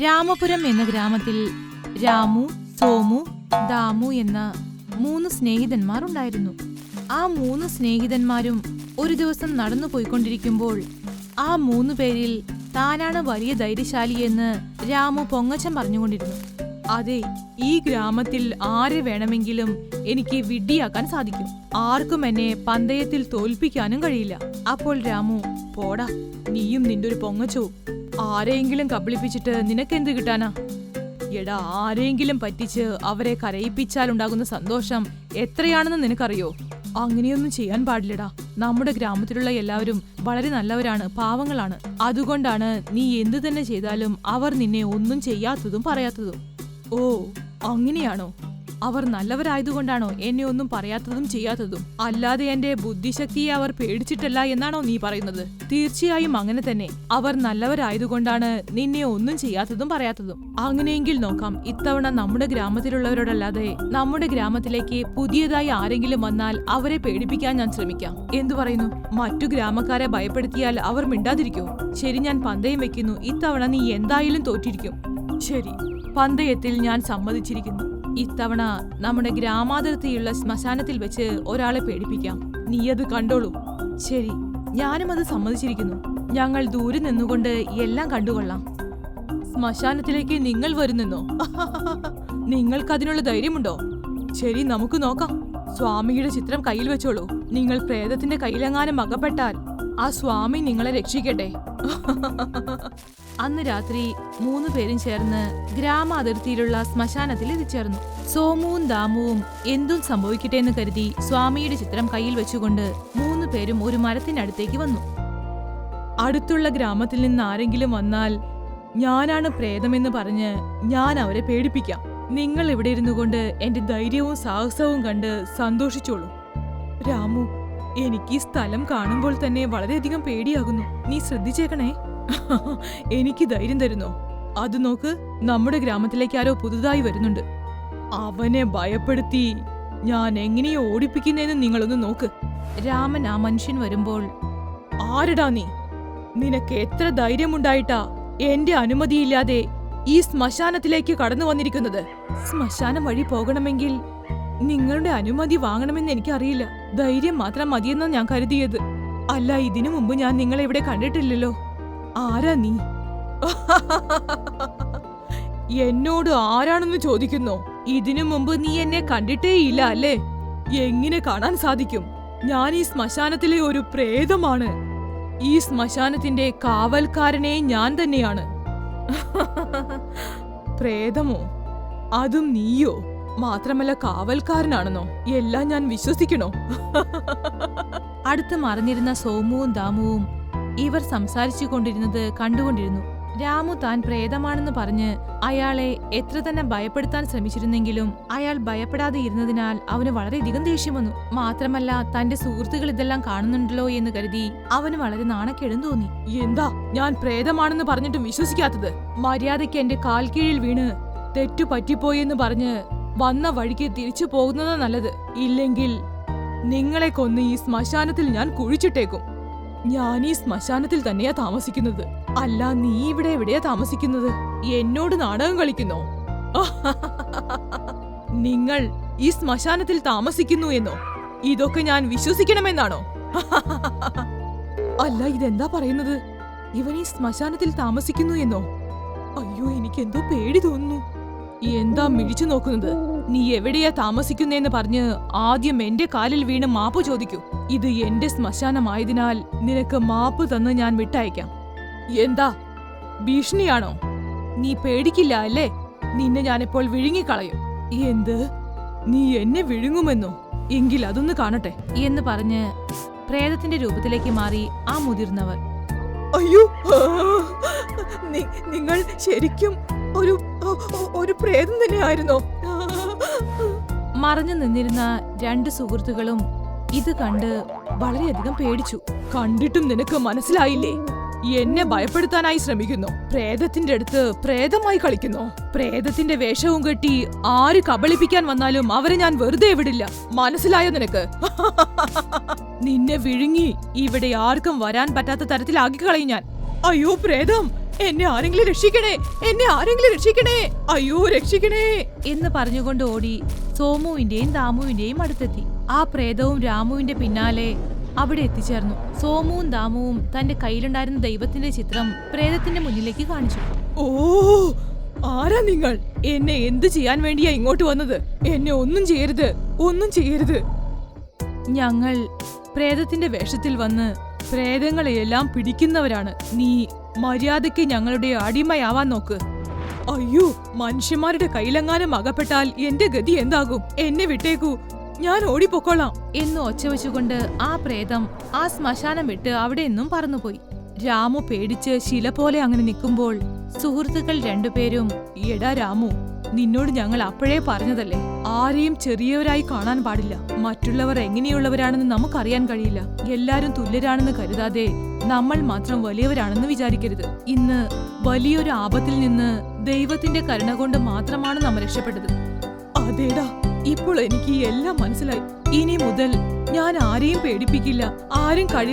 രാമപുരം എന്ന ഗ്രാമത്തിൽ രാമു സോമു ദാമു എന്ന മൂന്ന് സ്നേഹിതന്മാർ ഉണ്ടായിരുന്നു. ആ മൂന്ന് സ്നേഹിതന്മാരും ഒരു ദിവസം നടന്നു പോയിക്കൊണ്ടിരിക്കുമ്പോൾ ആ മൂന്ന് പേരിൽ താനാണ് വലിയ ധൈര്യശാലിയെന്ന് രാമു പൊങ്ങച്ചം പറഞ്ഞുകൊണ്ടിരുന്നു. അതെ ഈ ഗ്രാമത്തിൽ ആരെ വേണമെങ്കിലും എനിക്ക് വിഡ്ഢിയാക്കാൻ സാധിക്കും. ആർക്കും എന്നെ പന്തയത്തിൽ തോൽപ്പിക്കാനും കഴിയില്ല. അപ്പോൾ രാമു പോടാ നീയും നിന്റെ ഒരു പൊങ്ങച്ചവും ആരെയെങ്കിലും കബളിപ്പിച്ചിട്ട് നിനക്കെന്ത് കിട്ടാനാ? എടാ ആരെങ്കിലും പറ്റിച്ച് അവരെ കരയിപ്പിച്ചാൽ ഉണ്ടാകുന്ന സന്തോഷം എത്രയാണെന്ന് നിനക്കറിയോ? അങ്ങനെയൊന്നും ചെയ്യാൻ പാടില്ലടാ. നമ്മുടെ ഗ്രാമത്തിലുള്ള എല്ലാവരും വളരെ നല്ലവരാണ് പാവങ്ങളാണ്. അതുകൊണ്ടാണ് നീ എന്തു തന്നെ ചെയ്താലും അവർ നിന്നെ ഒന്നും ചെയ്യാത്തതും പറയാത്തതും. ഓ അങ്ങനെയാണോ? അവർ നല്ലവരായതുകൊണ്ടാണോ എന്നെ ഒന്നും പറയാത്തതും ചെയ്യാത്തതും? അല്ലാതെ എന്റെ ബുദ്ധിശക്തിയെ അവർ പേടിച്ചിട്ടല്ല എന്നാണോ നീ പറയുന്നത്? തീർച്ചയായും അങ്ങനെ തന്നെ. അവർ നല്ലവരായതുകൊണ്ടാണ് നിന്നെ ഒന്നും ചെയ്യാത്തതും പറയാത്തതും. അങ്ങനെയെങ്കിൽ നോക്കാം ഇത്തവണ നമ്മുടെ ഗ്രാമത്തിലുള്ളവരോടല്ലാതെ നമ്മുടെ ഗ്രാമത്തിലേക്ക് പുതിയതായി ആരെങ്കിലും വന്നാൽ അവരെ പേടിപ്പിക്കാൻ ഞാൻ ശ്രമിക്കാം. എന്തു പറയുന്നു? മറ്റു ഗ്രാമക്കാരെ ഭയപ്പെടുത്തിയാൽ അവർ മിണ്ടാതിരിക്കോ? ശരി ഞാൻ പന്തയം വെക്കുന്നു. ഇത്തവണ നീ എന്തായാലും തോറ്റിരിക്കും. ശരി. പന്തയത്തിൽ ഞാൻ സമ്മതിച്ചിരിക്കുന്നു. ഇത്തവണ നമ്മുടെ ഗ്രാമാതിർത്തിയുള്ള ശ്മശാനത്തിൽ വെച്ച് ഒരാളെ പേടിപ്പിക്കാം. നീ അത് കണ്ടോളൂ. ശരി ഞാനും അത് സമ്മതിച്ചിരിക്കുന്നു. ഞങ്ങൾ ദൂരെ നിന്നുകൊണ്ട് എല്ലാം കണ്ടുകൊള്ളാം. ശ്മശാനത്തിലേക്ക് നിങ്ങൾ വരുന്നെന്നോ? നിങ്ങൾക്കതിനുള്ള ധൈര്യമുണ്ടോ? ശരി നമുക്ക് നോക്കാം. സ്വാമിയുടെ ചിത്രം കയ്യിൽ വെച്ചോളൂ. നിങ്ങൾ പ്രേതത്തിന്റെ കയ്യിലെങ്ങാനും അകപ്പെട്ടാൽ ആ സ്വാമി നിങ്ങളെ രക്ഷിക്കട്ടെ. അന്ന് രാത്രി മൂന്ന് പേരും ചേർന്ന് ഗ്രാമ അതിർത്തിയിലുള്ള ശ്മശാനത്തിൽ എത്തിച്ചേർന്നു. സോമുവും ദാമുവും എന്തും സംഭവിക്കട്ടെ എന്ന് കരുതി സ്വാമിയുടെ ചിത്രം കയ്യിൽ വെച്ചുകൊണ്ട് മൂന്ന് പേരും ഒരു മരത്തിനടുത്തേക്ക് വന്നു. അടുത്തുള്ള ഗ്രാമത്തിൽ നിന്ന് ആരെങ്കിലും വന്നാൽ ഞാനാണ് പ്രേതമെന്ന് പറഞ്ഞ് ഞാൻ അവരെ പേടിപ്പിക്കാം. നിങ്ങൾ ഇവിടെ ഇരുന്നു കൊണ്ട് എന്റെ ധൈര്യവും സാഹസവും കണ്ട് സന്തോഷിച്ചോളൂ. രാമു എനിക്ക് ഈ സ്ഥലം കാണുമ്പോൾ തന്നെ വളരെയധികം പേടിയാകുന്നു. നീ ശ്രദ്ധിച്ചേക്കണേ. എനിക്ക് ധൈര്യം തരുന്നോ. അത് നോക്ക് നമ്മുടെ ഗ്രാമത്തിലേക്ക് ആരോ പുതുതായി വരുന്നുണ്ട്. അവനെ ഭയപ്പെടുത്തി ഞാൻ എങ്ങനെയോ ഓടിപ്പിക്കുന്നതെന്ന് നിങ്ങളൊന്ന് നോക്ക്. രാമൻ ആ മനുഷ്യൻ വരുമ്പോൾ ആരടാ നീ? നിനക്ക് എത്ര ധൈര്യമുണ്ടായിട്ടാ എന്റെ അനുമതിയില്ലാതെ ഈ ശ്മശാനത്തിലേക്ക് കടന്നു വന്നിരിക്കുന്നത്? ശ്മശാനം വഴി പോകണമെങ്കിൽ നിങ്ങളുടെ അനുമതി വാങ്ങണമെന്ന് എനിക്കറിയില്ല. ധൈര്യം മാത്രം മതിയെന്നാ ഞാൻ കരുതിയത്. അല്ല ഇതിനു മുമ്പ് ഞാൻ നിങ്ങളെ ഇവിടെ കണ്ടിട്ടില്ലല്ലോ. ആരാ നീ? എന്നോട് ആരാണെന്ന് ചോദിക്കുന്നു? ഇതിനു മുമ്പ് നീ എന്നെ കണ്ടിട്ടേ ഇല്ല അല്ലേ? എങ്ങനെ കാണാൻ സാധിക്കും? ഞാൻ ഈ ശ്മശാനത്തിലെ ഒരു പ്രേതമാണ്. ഈ ശ്മശാനത്തിന്റെ കാവൽക്കാരനെ ഞാൻ തന്നെയാണ്. പ്രേതമോ? അതും നീയോ? മാത്രമല്ല കാവൽക്കാരനാണെന്നോ? എല്ലാം ഞാൻ വിശ്വസിക്കണോ? അടുത്ത് മറിഞ്ഞിരുന്ന സോമുവും ദാമുവും ഇവർ സംസാരിച്ചു കൊണ്ടിരുന്നത് കണ്ടുകൊണ്ടിരുന്നു. രാമു താൻ പ്രേതമാണെന്ന് പറഞ്ഞ് അയാളെ എത്ര തന്നെ ഭയപ്പെടുത്താൻ ശ്രമിച്ചിരുന്നെങ്കിലും അയാൾ ഭയപ്പെടാതെ ഇരുന്നതിനാൽ അവന് വളരെയധികം ദേഷ്യം വന്നു. മാത്രമല്ല തന്റെ സുഹൃത്തുക്കൾ ഇതെല്ലാം കാണുന്നുണ്ടല്ലോ എന്ന് കരുതി അവന് വളരെ നാണക്കേടും തോന്നി. എന്താ? ഞാൻ പ്രേതമാണെന്ന് പറഞ്ഞിട്ടും വിശ്വസിക്കാത്തത്? മര്യാദയ്ക്ക് എന്റെ കാൽ കീഴിൽ വീണ് തെറ്റു പറ്റിപ്പോയി എന്ന് പറഞ്ഞ് വന്ന വഴിക്ക് തിരിച്ചു പോകുന്നതാ നല്ലത്. ഇല്ലെങ്കിൽ നിങ്ങളെ കൊന്ന് ഈ ശ്മശാനത്തിൽ ഞാൻ കുഴിച്ചിട്ടേക്കും. ഞാൻ ഈ ശ്മശാനത്തിൽ തന്നെയാ താമസിക്കുന്നത്. അല്ല നീ ഇവിടെ എവിടെയാ താമസിക്കുന്നത്? എന്നോട് നാടകം കളിക്കുന്നോ? നിങ്ങൾ ഈ ശ്മശാനത്തിൽ താമസിക്കുന്നു എന്നോ? ഇതൊക്കെ ഞാൻ വിശ്വസിക്കണമെന്നാണോ? അല്ല ഇതെന്താ പറയുന്നത്? ഇവൻ ഈ ശ്മശാനത്തിൽ താമസിക്കുന്നു എന്നോ? അയ്യോ എനിക്കെന്തോ പേടി തോന്നുന്നു. എന്താ മിഴിച്ചു നോക്കുന്നത്? നീ എവിടെയാ താമസിക്കുന്നേന്ന് പറഞ്ഞ് ആദ്യം എന്റെ കാലിൽ വീണ് മാപ്പ് ചോദിക്കൂ. ഇത് എന്റെ ശ്മശാനമായതിനാൽ നിനക്ക് മാപ്പ് തന്ന് ഞാൻ വിട്ടയക്കാം. എന്താ? ഭീഷണിയാണോ? നീ പേടിക്കില്ല അല്ലേ? നിന്നെ ഞാനിപ്പോൾ വിഴുങ്ങിക്കളയും. എന്ത്? നീ എന്നെ വിഴുങ്ങുമെന്നോ? എങ്കിൽ അതൊന്ന് കാണട്ടെ. എന്ന് പറഞ്ഞ് പ്രേതത്തിന്റെ രൂപത്തിലേക്ക് മാറി ആ മുതിർന്നവർ. അയ്യോ നിങ്ങൾ ശരിക്കും ഒരു ഒരു പ്രേതം തന്നെയായിരുന്നോ. മറഞ്ഞു നിന്നിരുന്ന രണ്ട് സുഹൃത്തുക്കളും ഇത് കണ്ട് വളരെയധികം പേടിച്ചു. കണ്ടിട്ടും നിനക്ക് മനസ്സിലായില്ലേ? എന്നെ ഭയപ്പെടുത്താനായി ശ്രമിക്കുന്നു. പ്രേതത്തിന്റെ അടുത്ത് പ്രേതമായി കളിക്കുന്നു. പ്രേതത്തിന്റെ വേഷവും കെട്ടി ആര് കബളിപ്പിക്കാൻ വന്നാലും അവരെ ഞാൻ വെറുതെ വിടില്ല. മനസ്സിലായോ നിനക്ക്? നിന്നെ വിഴുങ്ങി ഇവിടെ ആർക്കും വരാൻ പറ്റാത്ത തരത്തിലാക്കി കളയും ഞാൻ. അയ്യോ പ്രേതം! എന്നെ ആരെങ്കിലും രക്ഷിക്കണേ. എന്നെ ആരെങ്കിലും രക്ഷിക്കണേ. അയ്യോ രക്ഷിക്കണേ. എന്ന് പറഞ്ഞുകൊണ്ട് ഓടി സോമുവിന്റെയും ദാമുവിന്റെയും അടുത്തെത്തി. ആ പ്രേതവും രാമുവിന്റെ പിന്നാലെ അവിടെ എത്തിച്ചേർന്നു. സോമുവും ദാമുവും തന്റെ കയ്യിലുണ്ടായിരുന്ന ദൈവത്തിന്റെ ചിത്രം പ്രേതത്തിന്റെ മുന്നിലേക്ക് കാണിച്ചു. ഓ ആരാ നിങ്ങൾ? എന്നെ എന്ത് ചെയ്യാൻ വേണ്ടിയാ ഇങ്ങോട്ട് വന്നത്? എന്നെ ഒന്നും ചെയ്യരുത്. ഒന്നും ചെയ്യരുത്. ഞങ്ങൾ പ്രേതത്തിന്റെ വേഷത്തിൽ വന്ന് പ്രേതങ്ങളെയെല്ലാം പിടിക്കുന്നവരാണ്. നീ മര്യാദയ്ക്ക് ഞങ്ങളുടെ അടിമയാവാൻ നോക്ക്. അയ്യോ മനുഷ്യന്മാരുടെ കയ്യിലെങ്ങാനും അകപ്പെട്ടാൽ എന്റെ ഗതി എന്താകും? എന്നെ വിട്ടേക്കൂ. ഞാൻ ഓടിപ്പൊക്കോളാം. എന്ന് ഒച്ച വെച്ചുകൊണ്ട് ആ പ്രേതം ആ ശ്മശാനം വിട്ട് അവിടെ നിന്നും പറന്നുപോയി. രാമു പേടിച്ച് ശില പോലെ അങ്ങനെ നിൽക്കുമ്പോൾ സുഹൃത്തുക്കൾ രണ്ടുപേരും എടാ രാമു നിന്നോട് ഞങ്ങൾ അപ്പോഴേ പറഞ്ഞതല്ലേ? ആരെയും ചെറിയവരായി കാണാൻ പാടില്ല. മറ്റുള്ളവർ എങ്ങനെയുള്ളവരാണെന്ന് നമുക്കറിയാൻ കഴിയില്ല. എല്ലാരും തുല്യരാണെന്ന് കരുതാതെ നമ്മൾ മാത്രം വലിയവരാണെന്ന് വിചാരിക്കരുത്. ഇന്ന് വലിയൊരു ആപത്തിൽ നിന്ന് ദൈവത്തിന്റെ കരുണ കൊണ്ട് മാത്രമാണ് നാം രക്ഷപ്പെട്ടത്. അതേടാ ഇപ്പോൾ എനിക്ക് എല്ലാം മനസ്സിലായി. ഇനി മുതൽ ഞാൻ ആരെയും പേടിപ്പിക്കില്ല. ആരും കഴി